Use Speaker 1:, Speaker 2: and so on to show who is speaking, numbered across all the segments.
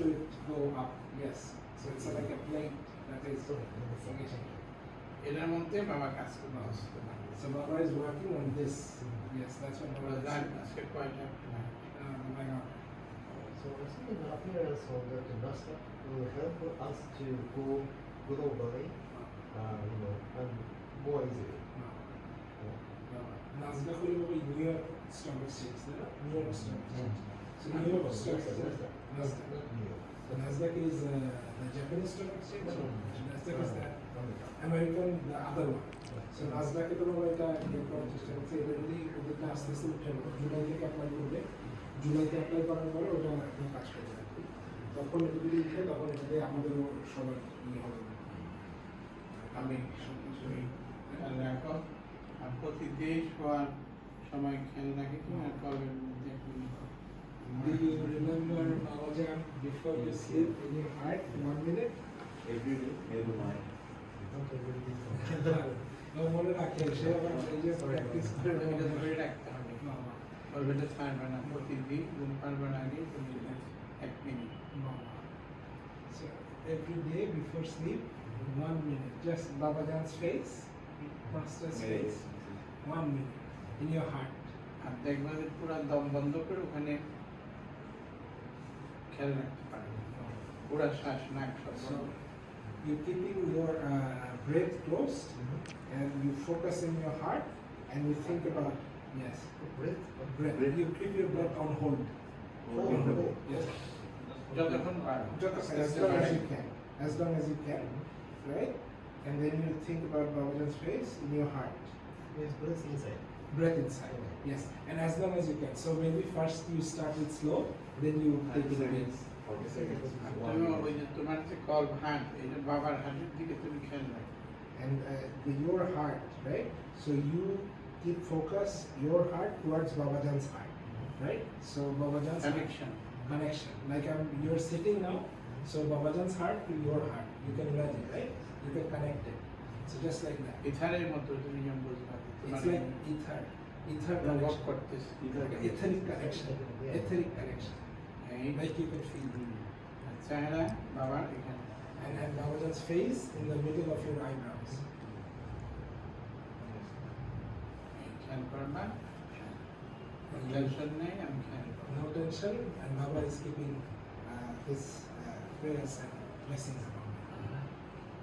Speaker 1: to it go up. Yes. So it's like a plane that is engaging.
Speaker 2: এটার মধ্যে বাবা কাজ করতে
Speaker 1: So Baba is working on this. Yes, that's what Baba is
Speaker 2: জান
Speaker 1: doing.
Speaker 2: আজকে কয়টা
Speaker 1: Uh, my God.
Speaker 3: So receiving the appearance of the NASA will help us to go globally, uh, you know, and more easily.
Speaker 1: No.
Speaker 3: you know.
Speaker 1: Nasdaq হলো ওই New York Stock Exchange, তাই না? New York Stock Exchange. So New York Stock Exchange. Nasdaq.
Speaker 3: Not New York.
Speaker 1: So Nasdaq is uh, the Japanese stock exchange.
Speaker 3: No, no, no.
Speaker 1: Nasdaq is the American, the other one. So Nasdaq এ তোমরা এটা ইয়ে করার চেষ্টা করছে এটা যদি ওদেরকে আস্তে আস্তে উঠে জুলাই থেকে অ্যাপ্লাই করবে জুলাইতে অ্যাপ্লাই করার পরে ওটা একদম কাজ করবে তখন এটা যদি উঠে তখন এটাতে আমাদেরও সবার ইয়ে হবে আমি সব
Speaker 2: খেয়াল আর প্রতি দেশ হওয়ার সময় খেয়াল রাখি তোমার কবের মধ্যে
Speaker 1: Do you remember Babajan before you sleep in your heart one minute?
Speaker 4: Every day, every night.
Speaker 3: Not every different.
Speaker 1: No, মনে রাখে সে আবার এই যে প্র্যাকটিস করে
Speaker 2: এটা ধরে রাখতে হবে করবেটা ছাড়বে না প্রতিদিন ঘুম পারবার আগে তুমি এক minute
Speaker 1: So every day before sleep, one minute, just Babajan's face, Master's face, one minute in your heart.
Speaker 2: আর দেখবে যে পুরো দম বন্ধ করে ওখানে খেয়াল রাখতে পারবে পুরো শ্বাস নাক সব
Speaker 1: So
Speaker 2: বন্ধ।
Speaker 1: you're keeping your uh, breath closed and you focus in your heart and you think about, yes,
Speaker 3: Breath.
Speaker 1: breath. You keep your breath on hold.
Speaker 3: Hold.
Speaker 1: On hold. Yes.
Speaker 2: যতক্ষণ পারো
Speaker 1: Just as long as you can. As long as you can. Right? And then you think about Babajan's face in your heart.
Speaker 3: Yes, breath inside.
Speaker 1: breath inside. Yes, and as long as you can. So maybe first you start with slow, then you take it again. And uh, the, your heart, right? So you keep focus your heart towards Baba Jan's heart, right? So Baba Jan's
Speaker 2: connection, heart,
Speaker 1: connection. Like I'm, you're sitting now, so Baba Jan's heart to your heart. You can imagine, right? You can connect it. So just like that.
Speaker 2: ইথারের মতো তুমি নিয়ম বুঝবা যে তোমার
Speaker 1: It's like ether, ether
Speaker 2: অনুভব
Speaker 1: connection.
Speaker 2: করতেছে
Speaker 1: Like etheric connection, etheric connection.
Speaker 2: এই
Speaker 1: Like you can feel.
Speaker 2: আর চেহারা বাবার এখানে
Speaker 1: and, and Babajan's face in the middle of your eyebrows.
Speaker 2: এই খেয়াল করবা টেনশন নেই আমি খেয়াল করবো
Speaker 1: No tension, and Baba is keeping uh, his uh, prayers and blessings upon me.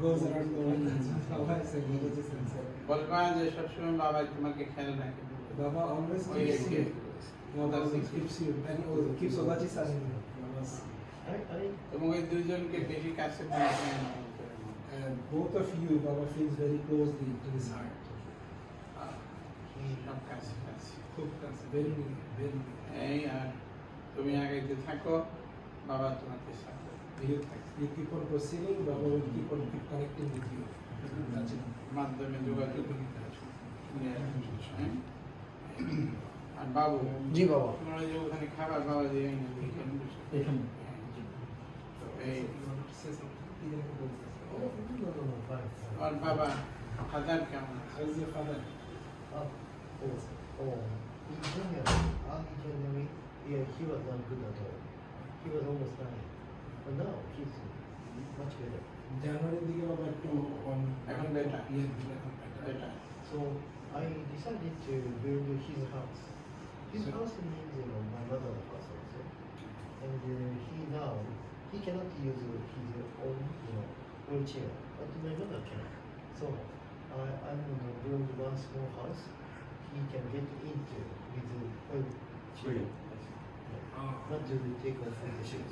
Speaker 1: goes around the world and Baba is a religious and so
Speaker 2: বলবা যে সবসময় বাবা তোমাকে খেয়াল রাখে
Speaker 1: বাবা always keeps you Baba keeps you and O keeps
Speaker 3: বাবাজি সাথে
Speaker 2: তোমাকে দুজনকে বেশি কাছে
Speaker 1: And both of you, Baba feels very closely to his heart.
Speaker 2: তুমি আগাইতে থাকো বাবা তোমাকে সাথে
Speaker 1: you, keep on proceeding, Baba will keep on keep connecting with you.
Speaker 3: He was almost dying. But now he's much better.
Speaker 1: January দিকে বাবা একটু on
Speaker 2: এখন better?
Speaker 1: Yeah, এখন better.
Speaker 2: এটা
Speaker 3: So I decided to build his house. His
Speaker 1: So-
Speaker 3: house means, you know, my mother's house also. And uh, he now, he cannot use his own, you know, wheelchair, but my mother can. So I, I'm gonna build one small house he can get into with the wheelchair.
Speaker 1: Ah.
Speaker 3: Not to take off the shoes.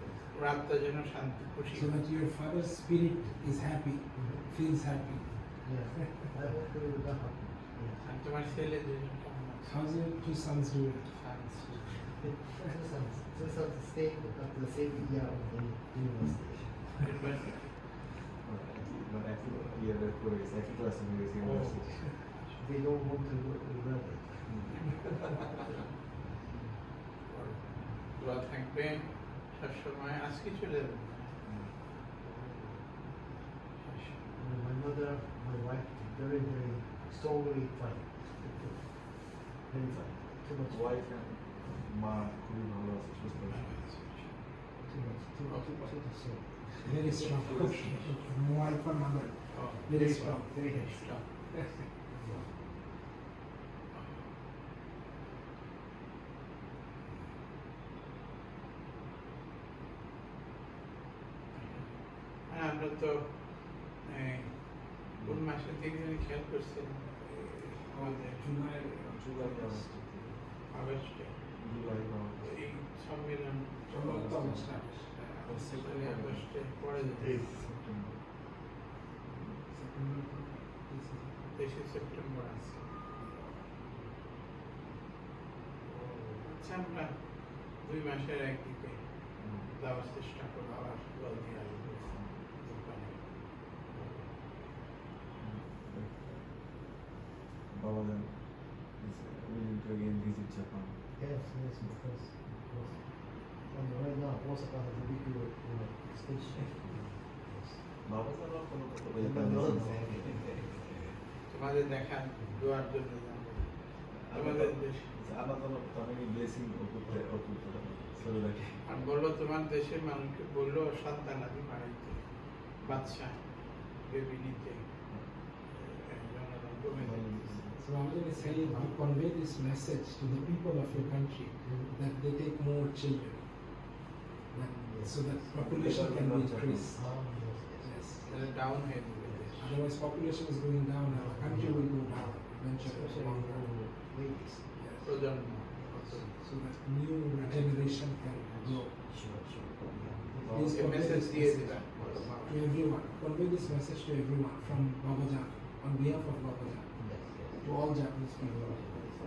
Speaker 1: your father
Speaker 2: রাতটা যেন শান্তি খুশি
Speaker 1: so that your father's spirit is happy feels happy
Speaker 3: Yes. I hope we will not happen. Yes.
Speaker 2: আর তোমার ছেলে দুজন কেমন আছে
Speaker 1: how's your two sons doing
Speaker 3: Two sons, two sons stay at the same year of the university.
Speaker 4: মানে একই ইয়ারে পড়ে গেছে একই ক্লাসে হয়ে গেছে university
Speaker 3: They don't want to learn it.
Speaker 2: দোয়া থাকবে সবসময় আজকে চলে যাবে
Speaker 3: And my mother, my wife, very, very strongly fight. Very fight. Too much.
Speaker 4: Wife মা খুবই ভালো আছে সুস্থ আছে
Speaker 3: Too much. Too much. Too much. Too much. So,
Speaker 1: very strong more for mother very strong very strong
Speaker 2: আমরা তো কোন মাসের দিকে যেন খেয়াল করছেন আমাদের
Speaker 1: July
Speaker 4: জুলাই
Speaker 2: আগস্টে।
Speaker 4: জুলাই
Speaker 2: এই সম্মেলন
Speaker 1: অবস্থা
Speaker 2: সেখানে আগস্টে পরে তেইশে সেপ্টেম্বর আছে। আচ্ছা আমরা দুই মাসের একদিকে যাওয়ার চেষ্টা করব আবার জল দিয়ে আসব। Baba
Speaker 4: then is willing to again visit Japan.
Speaker 3: Yes, yes, of course. Of course. And right now, Osaka has a big uh, station. Yes.
Speaker 4: Baba sir, কোনো কথা বলতে
Speaker 2: তোমাদের দেখা দেওয়ার জন্য আমাদের
Speaker 4: আল্লাহ
Speaker 2: বাদশাহ
Speaker 1: So I'm really saying you convey this message to the people of your country that they take more children that, so that population can be increased.
Speaker 3: Yes. yes.
Speaker 1: Otherwise, population is going down, our country will go down eventually. Yes. So that new generation can grow. Please convey this message to everyone. Convey this message to everyone from Babajan on behalf of Babajan. to all Japanese people.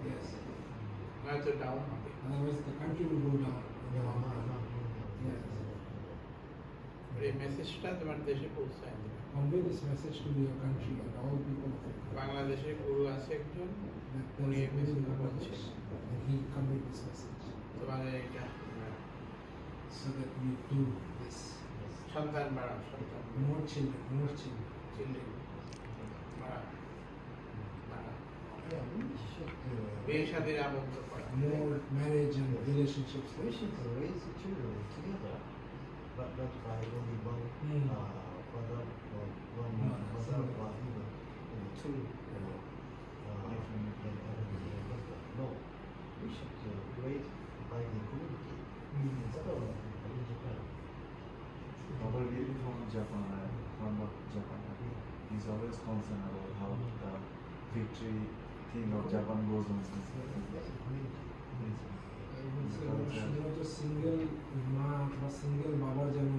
Speaker 1: Yes.
Speaker 2: That's a down.
Speaker 1: Otherwise, the country will go down. Yes.
Speaker 2: এই মেসেজটা তোমার দেশে পৌঁছায়
Speaker 1: convey this message to your country and all people
Speaker 2: বাংলাদেশে গুরু আছে একজন
Speaker 1: উনি এই মেসেজ বলছেন হি কনভে দিস মেসেজ
Speaker 2: তোমাদের এটা
Speaker 1: so that we do this
Speaker 2: সন্তান বাড়াও সন্তান
Speaker 1: more children more children
Speaker 2: children বাড়াও বিয়ে
Speaker 3: uh,
Speaker 2: শাদির আবদ্ধ করা
Speaker 1: More marriage and relationships.
Speaker 3: we should raise the children together, but not by only one,
Speaker 1: Mm.
Speaker 3: uh, father, or one
Speaker 1: No,
Speaker 3: mother,
Speaker 1: no.
Speaker 3: or even, you know, two, you know, uh,
Speaker 4: Different.
Speaker 3: and other than the husband. No, we should uh, raise by the community.
Speaker 1: Mm.
Speaker 3: Instead of in Japan.
Speaker 4: Baba really from Japan, uh, from Japan. He's always concerned about how the victory thing of Japan goes on.
Speaker 3: Yes, community.
Speaker 1: শুধুমাত্র single মা বা single বাবার যেন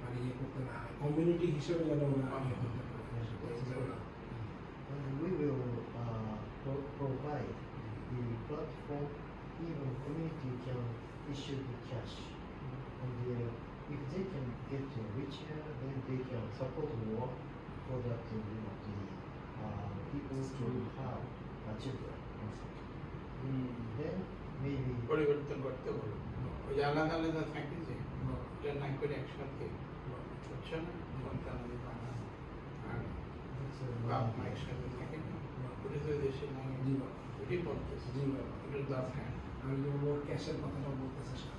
Speaker 1: মানে ইয়ে করতে না community হিসেবে যেন ওরা ইয়ে করতে পারে
Speaker 3: And we will uh, pro- provide the platform, even community can issue the cash. And uh, if they can get uh, richer, then they can support more for that, uh, you know, the uh, people to have
Speaker 2: পরিবর্তন করতে বলো ওই আলাদা আলাদা থাকে যে এটা না করে একসাথে হচ্ছে না সন্তানাদি বানা আর বাপ মা একসাথে থাকে না ওটা তো দেশে নাই ওটাই বলতেছে ওটার দরকার
Speaker 1: আমি ক্যাশের কথাটা বলতে সাথে